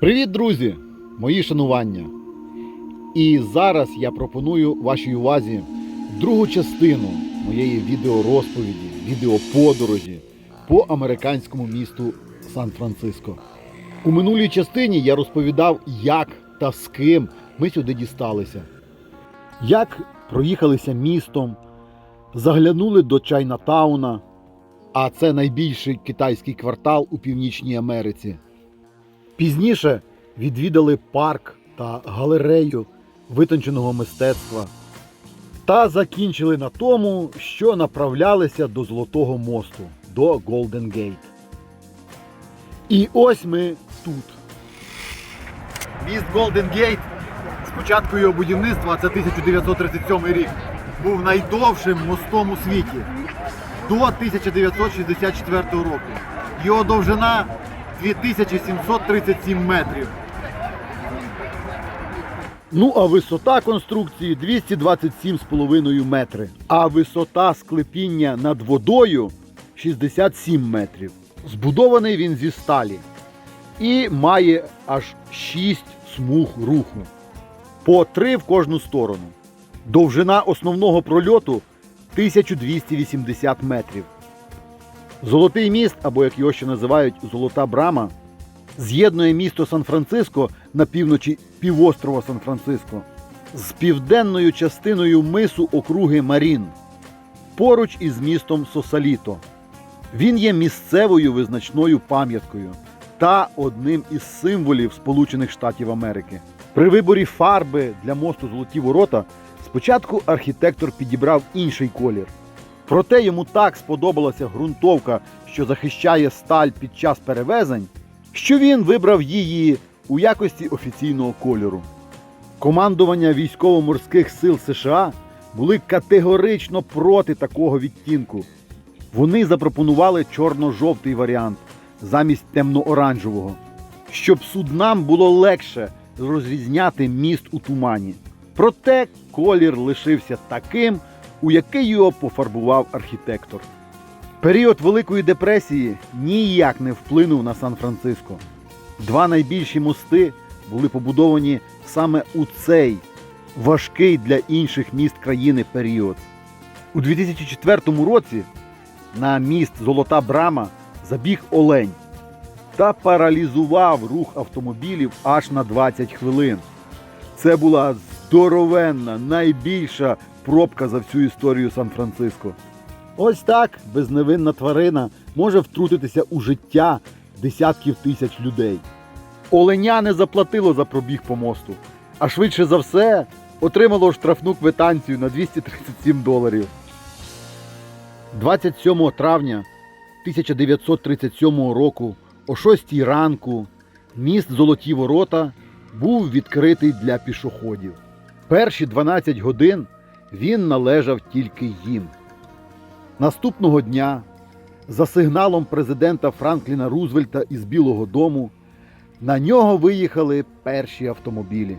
Привіт, друзі! Мої шанування. І зараз я пропоную вашій увазі другу частину моєї відеорозповіді, відеоподорожі по американському місту Сан-Франциско. У минулій частині я розповідав, як та з ким ми сюди дісталися. Як проїхалися містом, заглянули до Чайнатауна, а це найбільший китайський квартал у Північній Америці. Пізніше відвідали парк та галерею витонченого мистецтва та закінчили на тому, що направлялися до Золотого мосту, до Голден Гейт. І ось ми тут. Міст Голден Гейт з початку його будівництва, це 1937 рік, був найдовшим мостом у світі до 1964 року. Його довжина 2737 метрів. Ну, а висота конструкції 227,5 метри. А висота склепіння над водою 67 метрів. Збудований він зі сталі і має аж 6 смуг руху. По 3 в кожну сторону. Довжина основного прольоту 1280 метрів. Золотий міст, або як його ще називають Золота Брама, з'єднує місто Сан-Франциско на півночі півострова Сан-Франциско з південною частиною мису округи Марін поруч із містом Сосаліто. Він є місцевою визначною пам'яткою та одним із символів Сполучених Штатів Америки. При виборі фарби для мосту Золоті Ворота спочатку архітектор підібрав інший колір. Проте йому так сподобалася ґрунтовка, що захищає сталь під час перевезень, що він вибрав її у якості офіційного кольору. Командування військово-морських сил США були категорично проти такого відтінку. Вони запропонували чорно-жовтий варіант замість темно-оранжевого, щоб суднам було легше розрізняти міст у тумані. Проте колір лишився таким, у який його пофарбував архітектор. Період Великої депресії ніяк не вплинув на Сан-Франциско. Два найбільші мости були побудовані саме у цей важкий для інших міст країни період. У 2004 році на міст Золота Брама забіг олень та паралізував рух автомобілів аж на 20 хвилин. Це була здоровенна, найбільша пробка за всю історію Сан-Франциско. Ось так безневинна тварина може втрутитися у життя десятків тисяч людей. Оленя не заплатило за пробіг по мосту, а швидше за все отримало штрафну квитанцію на 237 доларів. 27 травня 1937 року о 6 ранку міст Золоті Ворота був відкритий для пішоходів. Перші 12 годин він належав тільки їм. Наступного дня, за сигналом президента Франкліна Рузвельта із Білого Дому, на нього виїхали перші автомобілі.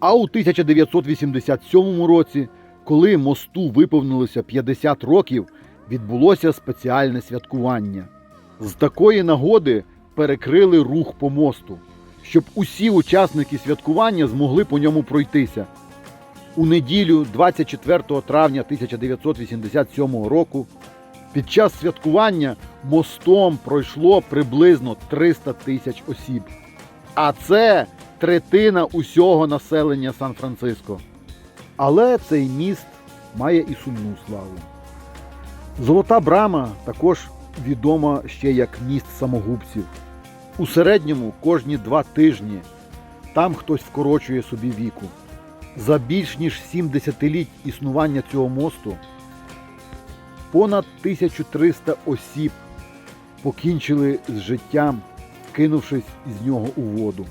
А у 1987 році, коли мосту виповнилося 50 років, відбулося спеціальне святкування. З такої нагоди перекрили рух по мосту, щоб усі учасники святкування змогли по ньому пройтися. У неділю, 24 травня 1987 року, під час святкування мостом пройшло приблизно 300 тисяч осіб. А це третина усього населення Сан-Франциско. Але цей міст має і сумну славу. Золота брама також відома ще як міст самогубців. У середньому кожні два тижні там хтось вкорочує собі віку. За більш ніж 7 десятиліть існування цього мосту понад 1300 осіб покінчили з життям, кинувшись із нього у воду.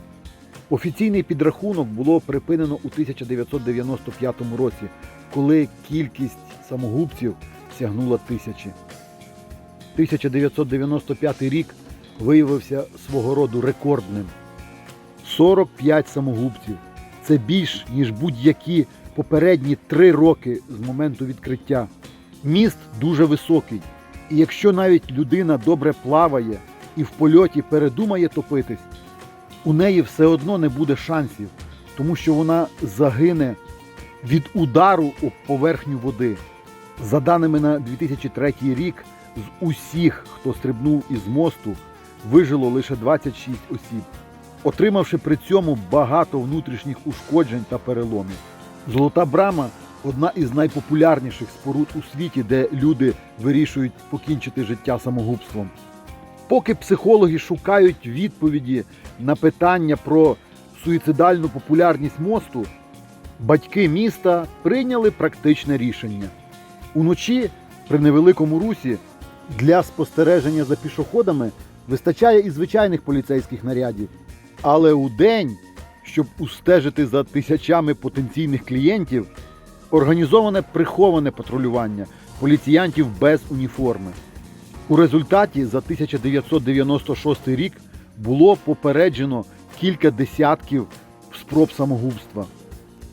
Офіційний підрахунок було припинено у 1995 році, коли кількість самогубців сягнула тисячі. 1995 рік виявився свого роду рекордним. 45 самогубців. Це більш, ніж будь-які попередні три роки з моменту відкриття. Міст дуже високий, і якщо навіть людина добре плаває і в польоті передумає топитись, у неї все одно не буде шансів, тому що вона загине від удару об поверхню води. За даними на 2003 рік, з усіх, хто стрибнув із мосту, вижило лише 26 осіб, отримавши при цьому багато внутрішніх ушкоджень та переломів. Золота брама одна із найпопулярніших споруд у світі, де люди вирішують покінчити життя самогубством. Поки психологи шукають відповіді на питання про суїцидальну популярність мосту, батьки міста прийняли практичне рішення. Уночі при невеликому русі для спостереження за пішоходами вистачає і звичайних поліцейських нарядів. Але у день, щоб устежити за тисячами потенційних клієнтів, організоване приховане патрулювання поліціянтів без уніформи. У результаті за 1996 рік було попереджено кілька десятків спроб самогубства.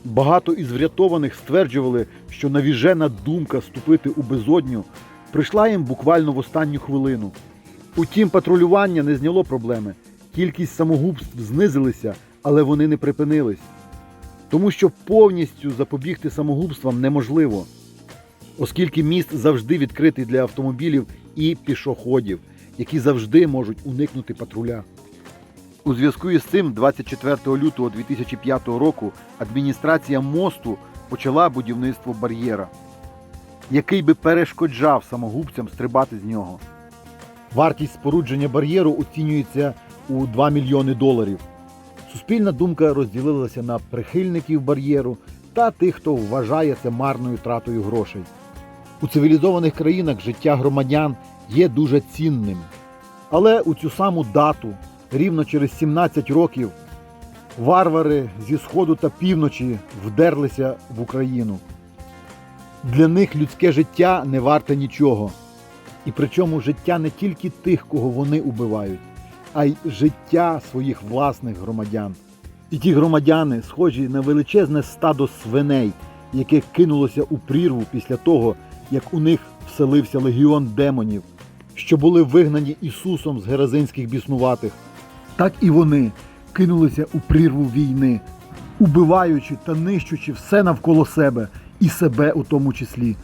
Багато із врятованих стверджували, що навіжена думка ступити у безодню прийшла їм буквально в останню хвилину. Утім, патрулювання не зняло проблеми. Кількість самогубств знизилися, але вони не припинились. Тому що повністю запобігти самогубствам неможливо, оскільки міст завжди відкритий для автомобілів і пішоходів, які завжди можуть уникнути патруля. У зв'язку із цим, 24 лютого 2005 року, адміністрація мосту почала будівництво бар'єра, який би перешкоджав самогубцям стрибати з нього. Вартість спорудження бар'єру оцінюється у 2 мільйони доларів. Суспільна думка розділилася на прихильників бар'єру та тих, хто вважає це марною тратою грошей. У цивілізованих країнах життя громадян є дуже цінним. Але у цю саму дату, рівно через 17 років, варвари зі сходу та півночі вдерлися в Україну. Для них людське життя не варте нічого. І причому життя не тільки тих, кого вони убивають, а й життя своїх власних громадян. І ті громадяни схожі на величезне стадо свиней, яке кинулося у прірву після того, як у них вселився легіон демонів, що були вигнані Ісусом з геразинських біснуватих. Так і вони кинулися у прірву війни, убиваючи та нищучи все навколо себе і себе у тому числі.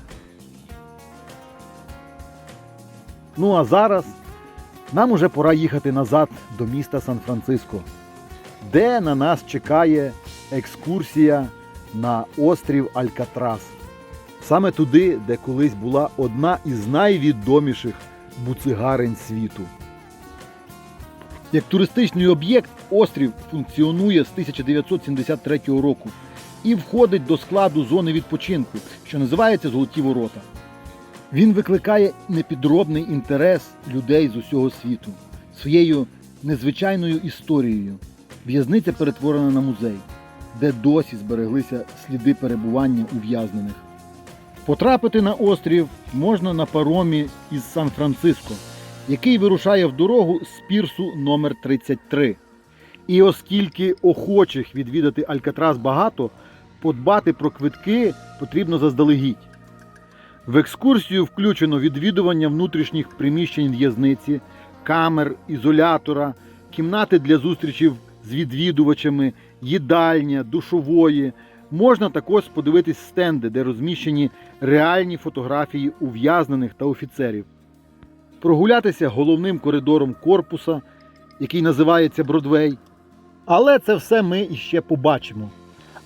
Ну а зараз нам уже пора їхати назад до міста Сан-Франциско, де на нас чекає екскурсія на острів Алькатрас. Саме туди, де колись була одна із найвідоміших буцигарень світу. Як туристичний об'єкт, острів функціонує з 1973 року і входить до складу зони відпочинку, що називається Золоті Ворота. Він викликає непідробний інтерес людей з усього світу своєю незвичайною історією. В'язниця перетворена на музей, де досі збереглися сліди перебування ув'язнених. Потрапити на острів можна на паромі із Сан-Франциско, який вирушає в дорогу з пірсу номер 33. І оскільки охочих відвідати Алькатрас багато, подбати про квитки потрібно заздалегідь. В екскурсію включено відвідування внутрішніх приміщень в'язниці, камер, ізолятора, кімнати для зустрічів з відвідувачами, їдальня, душової. Можна також подивитись стенди, де розміщені реальні фотографії ув'язнених та офіцерів. Прогулятися головним коридором корпуса, який називається Бродвей. Але це все ми іще побачимо.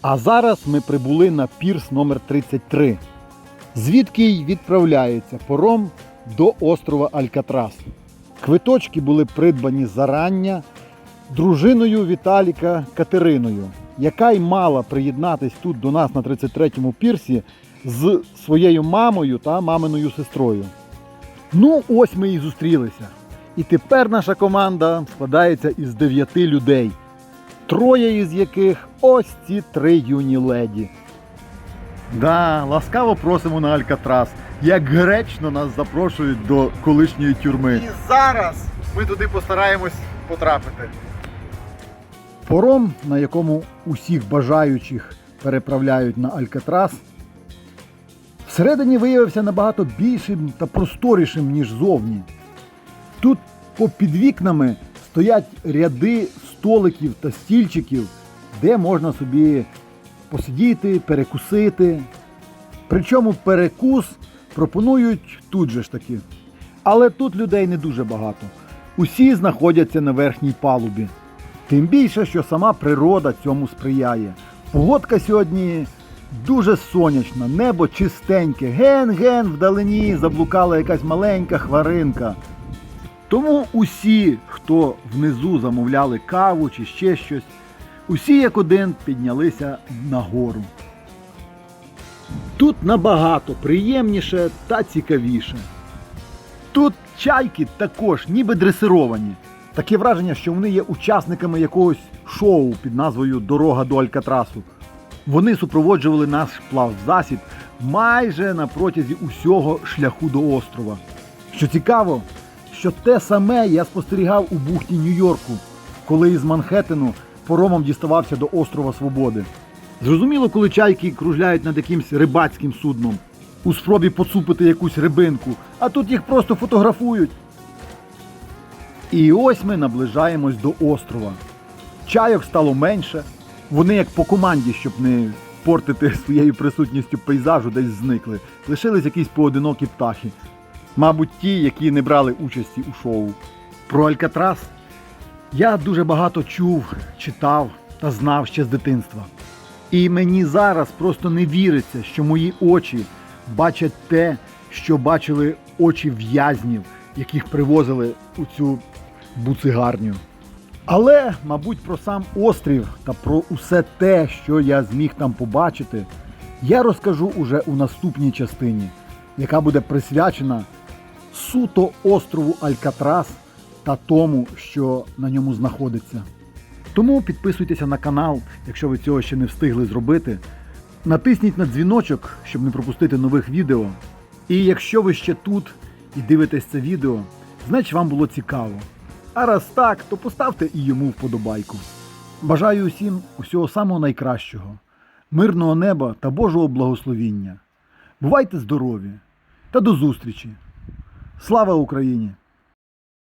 А зараз ми прибули на пірс номер 33 звідки й відправляється пором до острова Алькатрас. Квиточки були придбані зарання дружиною Віталіка Катериною, яка й мала приєднатись тут до нас на 33-му пірсі з своєю мамою та маминою сестрою. Ну, ось ми і зустрілися. І тепер наша команда складається із дев'яти людей, троє із яких ось ці три юні леді. Да, ласкаво просимо на Алькатрас. Як гречно нас запрошують до колишньої тюрми. І зараз ми туди постараємось потрапити. Пором, на якому усіх бажаючих переправляють на Алькатрас, всередині виявився набагато більшим та просторішим, ніж зовні. Тут попід вікнами стоять ряди столиків та стільчиків, де можна собі посидіти, перекусити. Причому перекус пропонують тут же ж таки. Але тут людей не дуже багато. Усі знаходяться на верхній палубі. Тим більше, що сама природа цьому сприяє. Погодка сьогодні дуже сонячна, небо чистеньке, ген-ген вдалині заблукала якась маленька хваринка. Тому усі, хто внизу замовляли каву чи ще щось, усі як один піднялися нагору. Тут набагато приємніше та цікавіше. Тут чайки також ніби дресировані. Таке враження, що вони є учасниками якогось шоу під назвою Дорога до Алькатрасу. Вони супроводжували наш плавзасіб майже на протязі усього шляху до острова. Що цікаво, що те саме я спостерігав у бухті Нью-Йорку, коли із Манхеттену поромом діставався до острова Свободи. Зрозуміло, коли чайки кружляють над якимсь рибацьким судном у спробі поцупити якусь рибинку, а тут їх просто фотографують. І ось ми наближаємось до острова. Чайок стало менше. Вони як по команді, щоб не портити своєю присутністю пейзажу, десь зникли. Лишились якісь поодинокі птахи. Мабуть, ті, які не брали участі у шоу. Про Алькатрас я дуже багато чув, читав та знав ще з дитинства. І мені зараз просто не віриться, що мої очі бачать те, що бачили очі в'язнів, яких привозили у цю буцигарню. Але, мабуть, про сам острів та про усе те, що я зміг там побачити, я розкажу уже у наступній частині, яка буде присвячена суто острову Алькатрас та тому, що на ньому знаходиться. Тому підписуйтеся на канал, якщо ви цього ще не встигли зробити. Натисніть на дзвіночок, щоб не пропустити нових відео. І якщо ви ще тут і дивитесь це відео, значить вам було цікаво. А раз так, то поставте і йому вподобайку. Бажаю усім усього самого найкращого, мирного неба та Божого благословіння. Бувайте здорові та до зустрічі! Слава Україні!